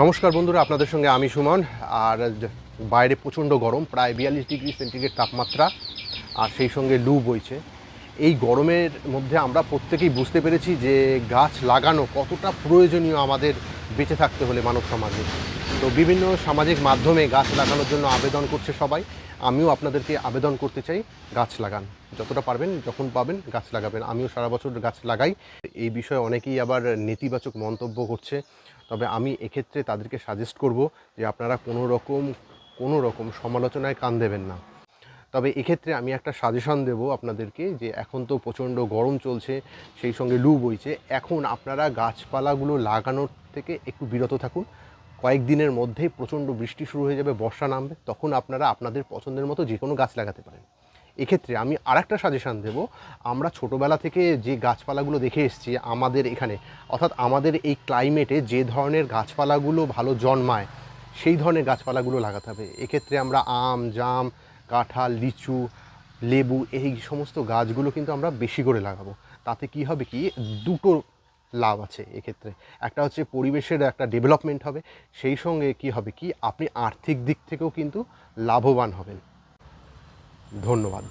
নমস্কার বন্ধুরা, আপনাদের সঙ্গে আমি সুমন। আর বাইরে প্রচণ্ড গরম, প্রায় বিয়াল্লিশ ডিগ্রি সেন্টিগ্রেড তাপমাত্রা, আর সেই সঙ্গে লু বইছে। এই গরমের মধ্যে আমরা প্রত্যেকেই বুঝতে পেরেছি যে গাছ লাগানো কতটা প্রয়োজনীয় আমাদের বেঁচে থাকতে হলে মানব সমাজে। তো বিভিন্ন সামাজিক মাধ্যমে গাছ লাগানোর জন্য আবেদন করছে সবাই। আমিও আপনাদেরকে আবেদন করতে চাই, গাছ লাগান। যতটা পারবেন, যখন পাবেন, গাছ লাগাবেন। আমিও সারা বছর গাছ লাগাই। এই বিষয়ে অনেকেই আবার নেতিবাচক মন্তব্য করছে। তবে আমি এক্ষেত্রে তাদেরকে সাজেস্ট করব যে আপনারা কোনো রকম কোনো রকম সমালোচনায় কান দেবেন না। তবে এক্ষেত্রে আমি একটা সাজেশন দেব আপনাদেরকে যে এখন তো প্রচণ্ড গরম চলছে, সেই সঙ্গে লু বইছে। এখন আপনারা গাছপালাগুলো লাগানোর থেকে একটু বিরত থাকুন। কয়েকদিনের মধ্যেই প্রচণ্ড বৃষ্টি শুরু হয়ে যাবে, বর্ষা নামবে, তখন আপনারা আপনাদের পছন্দের মতো যে কোনো গাছ লাগাতে পারেন। এক্ষেত্রে আমি আরেকটা সাজেশান দেব, আমরা ছোটোবেলা থেকে যে গাছপালাগুলো দেখে এসেছি আমাদের এখানে, অর্থাৎ আমাদের এই ক্লাইমেটে যে ধরনের গাছপালাগুলো ভালো জন্মায়, সেই ধরনের গাছপালাগুলো লাগাতে হবে। এক্ষেত্রে আমরা আম, জাম কাঁঠাল, লিচু, লেবু, এই সমস্ত গাছগুলো কিন্তু আমরা বেশি করে লাগাবো। তাতে কি হবে কি, দুটো লাভ আছে এক্ষেত্রে। একটা হচ্ছে পরিবেশের একটা ডেভেলপমেন্ট হবে। সেই সঙ্গে কি হবে কি, আপনি আর্থিক দিক থেকেও কিন্তু লাভবান হবেন। ধন্যবাদ।